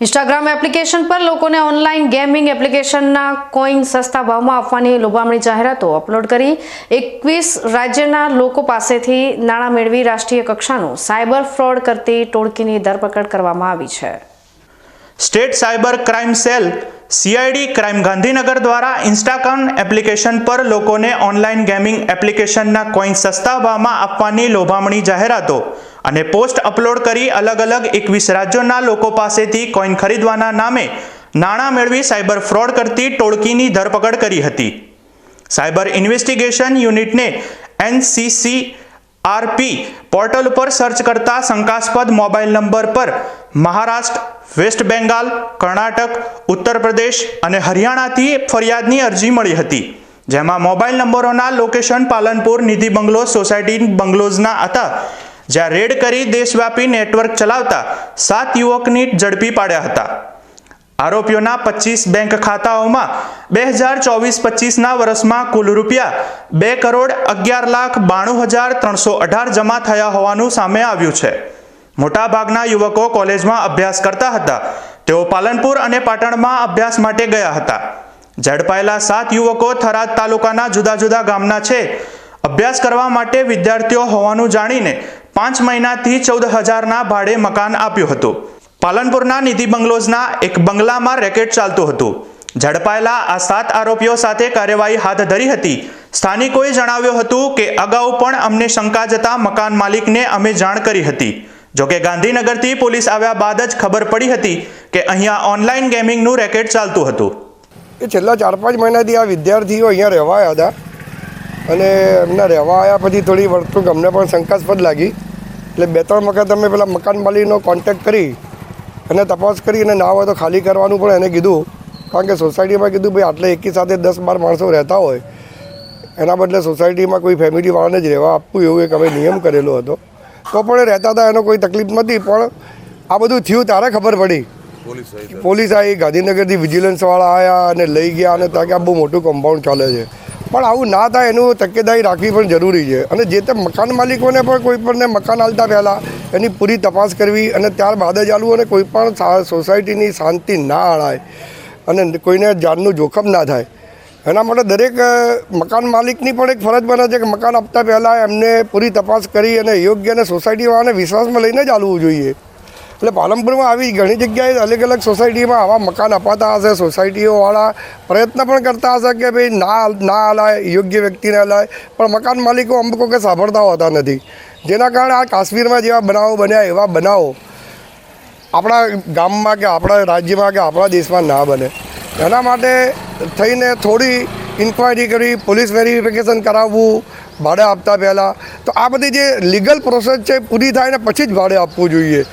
Instagram application પર લોકોને online gaming એપ્લિકેશનના કોઈન સસ્તા ભાવમાં આપવાની લોભામણી જાહેરાતો અપલોડ કરી. એકવીસ રાજ્યના લોકો પાસેથી નાણાં મેળવી રાષ્ટ્રીય કક્ષાનું સાયબર ફ્રોડ કરતી ટોળકીની ધરપકડ કરવામાં આવી છે. State cyber crime cell, CID crime Gandhinagar દ્વારા ઇન્સ્ટાગ્રામ એપ્લિકેશન પર લોકોને ઓનલાઈન ગેમિંગ એપ્લિકેશનના કોઈન સસ્તા ભાવમાં આપવાની લોભામણી જાહેરાતો અને પોસ્ટ અપલોડ કરી અલગ અલગ એકવીસ રાજ્યોના લોકો પાસેથી કોઈન ખરીદવાના નામે નાણાં મેળવી સાયબર ફ્રોડ કરતી ટોળકીની ધરપકડ કરી હતી. સાયબર ઇન્વેસ્ટિગેશન યુનિટને એનસીસી આરપી પોર્ટલ ઉપર સર્ચ કરતા શંકાસ્પદ મોબાઈલ નંબર પર મહારાષ્ટ્ર, વેસ્ટ બેંગાલ, કર્ણાટક, ઉત્તર પ્રદેશ અને હરિયાણાથી ફરિયાદની અરજી મળી હતી, જેમાં mobile નંબરોના location Palanpur Nidhi bungalow society બંગલોઝના હતા જ્યાં રેડ કરી દેશવ્યાપી નેટવર્ક ચલાવતા સાત યુવકની ઝડપી પાડ્યા હતા. આરોપીઓના પચીસ બેંક ખાતાઓમાં બે હજાર ચોવીસ પચીસના વર્ષમાં કુલ રૂપિયા બે કરોડ અગિયાર લાખ બાણું હજાર ત્રણસો અઢાર જમા થયા હોવાનું સામે આવ્યું છે. મોટાભાગના યુવકો કોલેજમાં અભ્યાસ કરતા હતા. તેઓ પાલનપુર અને પાટણમાં અભ્યાસ માટે ગયા હતા. ઝડપાયેલા સાત યુવકો થરાદ તાલુકાના જુદા જુદા ગામના છે. અભ્યાસ કરવા માટે વિદ્યાર્થીઓ હોવાનું જાણીને પાંચ મહિનાથી ચૌદ હજારના ભાડે મકાન આપ્યું હતું. પાલનપુરના નિધિ બંગલોઝના એક બંગલામાં રેકેટ ચાલતું હતું. ઝડપાયેલા આ સાત આરોપીઓ સાથે કાર્યવાહી હાથ ધરી હતી. સ્થાનિકોએ જણાવ્યું હતું કે અગાઉ પણ અમને શંકા જતા મકાન માલિકને અમે જાણ કરી હતી. જોકે ગાંધીનગરથી પોલીસ આવ્યા બાદ જ ખબર પડી હતી કે અહીંયા ઓનલાઈન ગેમિંગનું રેકેટ ચાલતું હતું. એ છેલ્લા ચાર પાંચ મહિનાથી આ વિદ્યાર્થીઓ અહીંયા રહેવા આવ્યા હતા. અને એમના રહેવા આવ્યા પછી થોડી વર્તુક અમને પણ શંકાસ્પદ લાગી. એટલે બે ત્રણ વખત અમે પેલા મકાન માલિકનો કોન્ટેક્ટ કરી અને તપાસ કરી અને ના હોય તો ખાલી કરવાનું પણ એને કીધું. કારણ કે સોસાયટીમાં કીધું ભાઈ આટલે એકી સાથે દસ બાર માણસો રહેતા હોય એના બદલે સોસાયટીમાં કોઈ ફેમિલીવાળાને જ રહેવા આપવું એવું એક અમે નિયમ કરેલો હતો. તો પણ એ રહેતા હતા એનો કોઈ તકલીફ નથી પણ આ બધું થયું ત્યારે ખબર પડી. પોલીસ આવી ગાંધીનગરથી વિજિલન્સવાળા આવ્યા અને લઈ ગયા અને ત્યાં કે આ બહુ મોટું કમ્પાઉન્ડ ચાલે છે. પણ આવું ના થાય એનું તકેદારી રાખવી પણ જરૂરી છે. અને જે તે મકાન માલિકોને પણ કોઈ પણને મકાન આલતા પહેલાં એની પૂરી તપાસ કરવી અને ત્યારબાદ જ આલવું અને કોઈ પણ સોસાયટીની શાંતિ ના અળાય અને કોઈને જાનનું જોખમ ના થાય. એના માટે દરેક મકાન માલિકની પણ એક ફરજ બને છે કે મકાન આપતા પહેલાં એમને પૂરી તપાસ કરી અને યોગ્ય અને સોસાયટીવાળાને વિશ્વાસમાં લઈને જ આલવું જોઈએ. એટલે પાલનપુરમાં આવી ઘણી જગ્યાએ અલગ અલગ સોસાયટીમાં આવા મકાન અપાતા હશે. સોસાયટીઓવાળા પ્રયત્ન પણ કરતા હશે કે ભાઈ ના ના હલાય યોગ્ય વ્યક્તિને હલાય પણ મકાન માલિકો અમુક વખત સાંભળતા હોતા નથી. જેના કારણે આ કાશ્મીરમાં જેવા બનાવો બન્યા, એવા બનાવો આપણા ગામમાં કે આપણા રાજ્યમાં કે આપણા દેશમાં ના બને. એના માટે થઈને થોડી ઇન્ક્વાયરી કરી, પોલીસ વેરિફિકેશન કરાવવું, ભાડે આપતા પહેલાં. તો આ બધી જે લીગલ પ્રોસેસ છે પૂરી થાય ને પછી જ ભાડે આપવું જોઈએ.